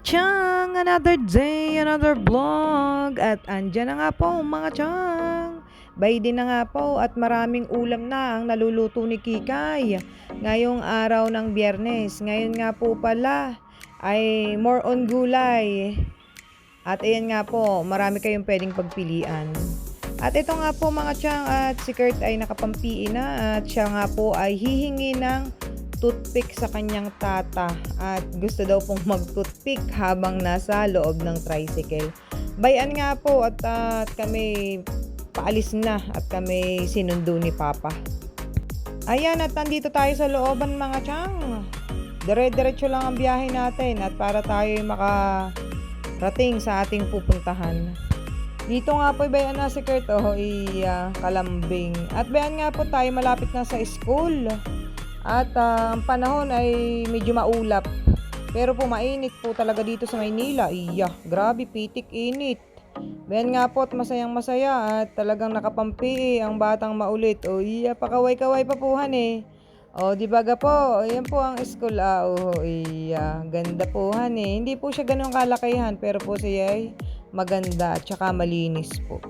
chang, another day, another vlog. At andyan na nga po mga chang. Bay din na nga po at maraming ulam na ang naluluto ni Kikay. Ngayong araw ng biyernes. Ngayon nga po pala ay more on gulay. At ayan nga po, marami kayong pwedeng pagpilian. At ito nga po mga chang at si Kurt ay nakapampiin na at siya nga po ay hihingi ng toothpick sa kanyang tata at gusto daw pong mag-toothpick habang nasa loob ng tricycle. Bayan nga po at, at kami paalis na at kami sinundo ni Papa. Ayan at nandito tayo sa looban mga chang. Dire-diretso lang ang biyahe natin at para tayo ay makarating sa ating pupuntahan. Dito nga po bayan na si Kurt oh, i ah, kalambing. At bayan nga po tayo malapit na sa school. At ah, ang panahon ay medyo maulap. Pero po mainit po talaga dito sa Maynila. Iya, grabe pitik init. Bayan nga po at masayang masaya at talagang nakapampi eh, ang batang maulit. O iya, pakaway-kaway pa po han eh. O, di ba po? Ayan po ang school. Ah, oh, iya. Ganda po han eh. Hindi po siya ganun kalakihan pero po siya ay maganda at saka malinis po.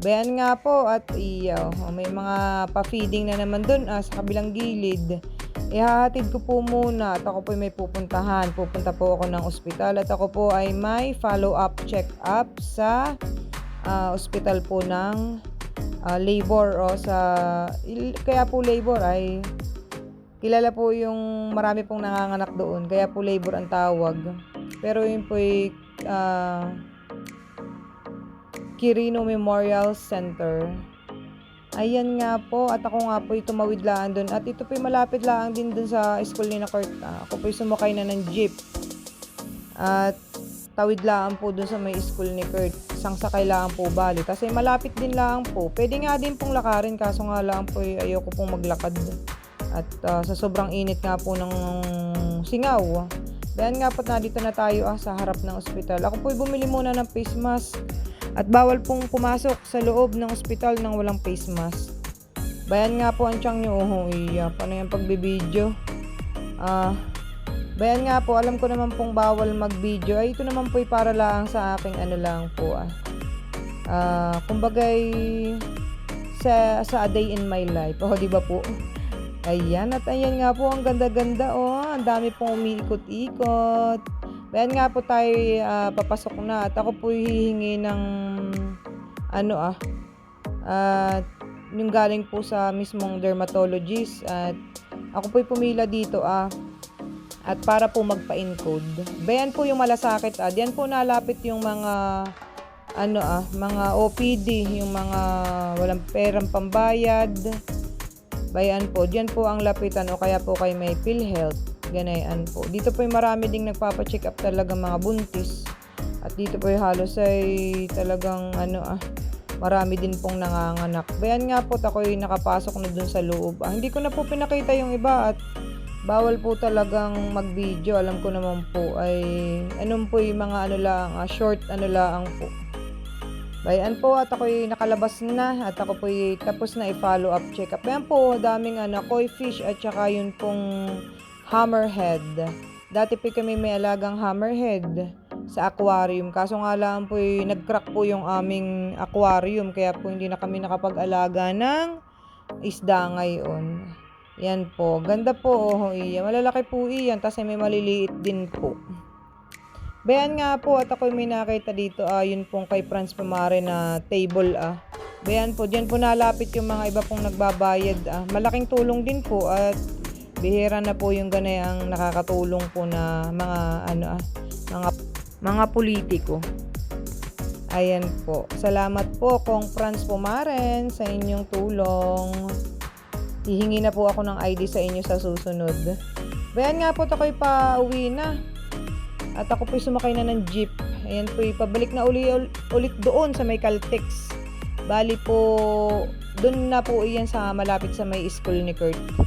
Bayan nga po at iya, oh, may mga pa-feeding na naman dun ah, sa kabilang gilid. Ihahatid ko po muna at ako po may pupuntahan. Pupunta po ako ng ospital at ako po ay may follow-up check-up sa ah, ospital po ng ah, labor o sa kaya po labor ay kilala po yung marami pong nanganganak doon kaya po labor ang tawag pero yun po ay ah, Quirino Memorial Center. Ayan nga po, at ako nga po tumawid laan doon. At ito po malapit lang din doon sa school ni na Kurt. Ah, ako po sumakay na ng jeep. At tawid lang po doon sa may school ni Kurt. Isang sakay lang po bali. Kasi malapit din lang po. Pwede nga din pong lakarin kaso nga lang po ayoko pong maglakad. At ah, sa sobrang init nga po ng singaw. Bayan nga po na dito na tayo ah, sa harap ng ospital. Ako po bumili muna ng face mask. At bawal pong pumasok sa loob ng ospital nang walang face mask. Bayan nga po ang tiyang nyo. Oh, iya. Paano yung pagbibideo? Ah, bayan nga po, alam ko naman pong bawal mag-video. Ay, ito naman po ay para lang sa aking ano lang po ah. Ah, kumbagay sa sa a day in my life. Oh, di ba po? Ayan, at ayan nga po, ang ganda-ganda, oh. Ang dami pong umiikot-ikot. Ayan nga po tayo ah, papasok na at ako po hihingi ng ano ah, at yung galing po sa mismong dermatologist at ako po'y pumila dito ah at para po magpa-encode. Bayan po yung malasakit ah. Diyan po nalapit yung mga ano ah, mga OPD, yung mga walang perang pambayad. Bayan po, diyan po ang lapitan o kaya po kay may PhilHealth. Ganayan po. Dito po yung marami ding nagpapacheck up talaga mga buntis. At dito po yung halos ay talagang ano ah, marami din pong nanganganak. Bayan nga po ako yung nakapasok na dun sa loob. Ah, hindi ko na po pinakita yung iba at bawal po talagang mag-video. Alam ko naman po ay anong po yung mga ano lang, ah, short ano lang po. Bayan po at ako yung nakalabas na at ako po yung tapos na i-follow up check up. Bayan po, daming ano, koi fish at saka yun pong hammerhead. Dati po kami may alagang hammerhead sa aquarium. Kaso nga lang po eh, nag-crack po yung aming aquarium kaya po hindi na kami nakapag-alaga ng isda ngayon. Yan po. Ganda po. Oh, iya. Malalaki po iyan. Tapos may maliliit din po. Bayan nga po at ako may nakita dito. Ah, yun pong kay Franz Pamare na table. Ah. Bayan po. Diyan po nalapit yung mga iba pong nagbabayad. Ah. Malaking tulong din po at bihira na po yung ganay ang nakakatulong po na mga ano ah, mga mga politiko. Ayan po. Salamat po Kong Franz Pumaren sa inyong tulong. Hihingi na po ako ng ID sa inyo sa susunod. Bayan nga po ako'y pa uwi na. At ako po'y sumakay na ng jeep. Ayan po'y pabalik na uli, ulit doon sa may Caltex. Bali po, doon na po iyan sa malapit sa may school ni Kurt.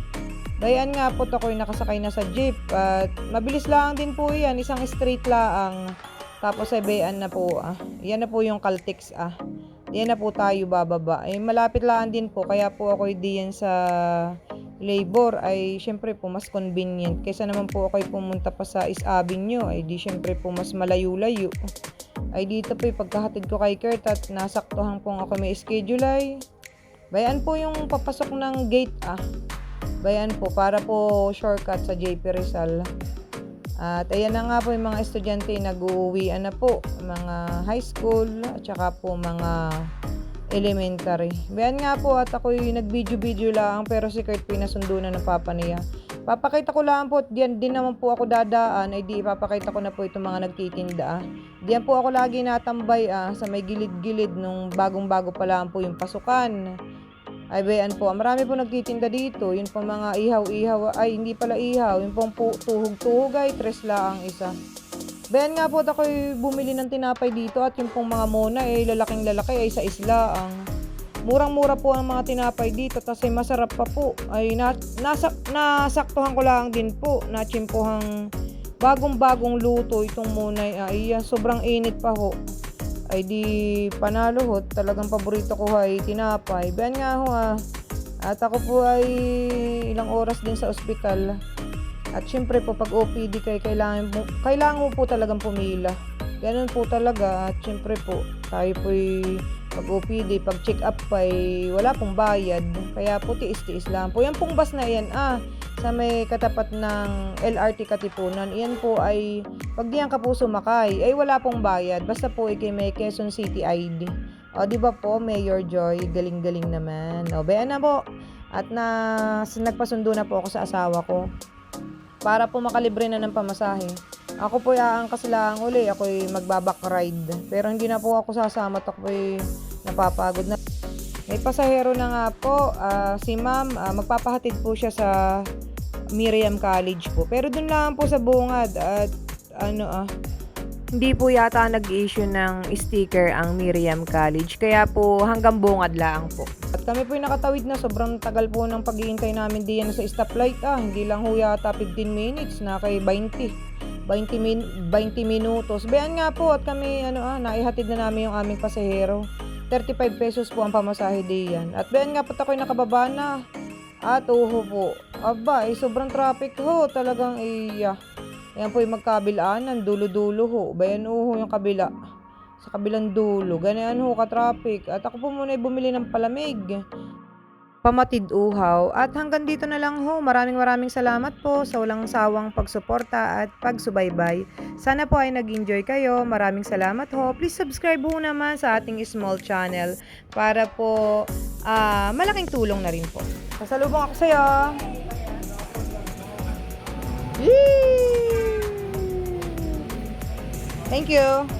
Bayan nga po ako'y nakasakay na sa jeep at mabilis lang din po yan, isang straight lang. Tapos ay bayan na po ah. Yan na po yung Caltex ah. Yan na po tayo bababa. Eh malapit lang din po kaya po ako diyan sa labor ay syempre po mas convenient kaysa naman po ako pumunta pa sa East Avenue ay di syempre po mas malayo-layo ay dito po pagkahatid ko kay Kurt at nasaktuhan po ako may schedule ay bayan po yung papasok ng gate ah bayan po para po shortcut sa JP Rizal at ayan na nga po yung mga estudyante nag-uuwian na po mga high school at saka po mga elementary. Bayan nga po at ako yung nag-video-video lang pero si Kurt pinasundo na ng papa niya. Papakita ko lang po at diyan din naman po ako dadaan ay di ipapakita ko na po itong mga nagtitinda. Diyan po ako lagi natambay ah sa may gilid-gilid nung bagong-bago pa lang po yung pasukan. Ay bayan po, marami po nagtitinda dito. Yun po mga ihaw-ihaw. Ay hindi pala ihaw. Yun pong tuhog-tuhog ay tres lang ang isa. Bayan nga po at ako'y bumili ng tinapay dito at yung pong mga mona ay lalaking lalaki ay sa isla ang murang-mura po ang mga tinapay dito kasi masarap pa po ay na, nasa, nasaktuhan ko lang din po na chimpuhang bagong-bagong luto itong muna ay ah, sobrang init pa ho ay di panalo ho talagang paborito ko ay tinapay bayan nga ho ah at ako po ay ilang oras din sa ospital at syempre po pag OPD kayo kailangan mo, kailangan mo po talagang pumila. Ganun po talaga at syempre po tayo po pag OPD, pag check up pa ay wala pong bayad. Kaya po tiis-tiis lang po. Yan pong bus na yan ah sa may katapat ng LRT Katipunan. Yan po ay pag diyan ka po sumakay ay wala pong bayad. Basta po ikay may Quezon City ID. O di ba po Mayor Joy, galing-galing naman. O bayan na po. At na nagpasundo na po ako sa asawa ko para po makalibre na ng pamasahe. Ako po aangkas lang uli, ako magbaback ride. Pero hindi na po ako sasama, ako napapagod na. May pasahero na nga po, ah, si ma'am, ah, magpapahatid po siya sa Miriam College po. Pero dun lang po sa bungad at ano ah, hindi po yata nag-issue ng sticker ang Miriam College. Kaya po hanggang bungad lang po. At kami po yung nakatawid na sobrang tagal po ng paghihintay namin diyan sa stoplight. Ah, hindi lang ho yata 15 minutes na kay 20. 20, min 20 minutos. Bayan nga po at kami ano ah, naihatid na namin yung aming pasahero. 35 pesos po ang pamasahe diyan. At bayan nga po ako'y nakababa na. At uho po. Aba, eh, sobrang traffic ho. Talagang iya. Ayan po yung magkabilaan, dulo-dulo ho. Bayan ho yung kabila. Sa kabilang dulo. Ganyan ho ka-traffic. At ako po muna ay bumili ng palamig. Pamatid uhaw. At hanggang dito na lang ho. Maraming maraming salamat po sa walang sawang pagsuporta at pagsubaybay. Sana po ay nag-enjoy kayo. Maraming salamat ho. Please subscribe ho naman sa ating small channel para po ah, malaking tulong na rin po. Pasalubong ako sa'yo. Yee! Thank you.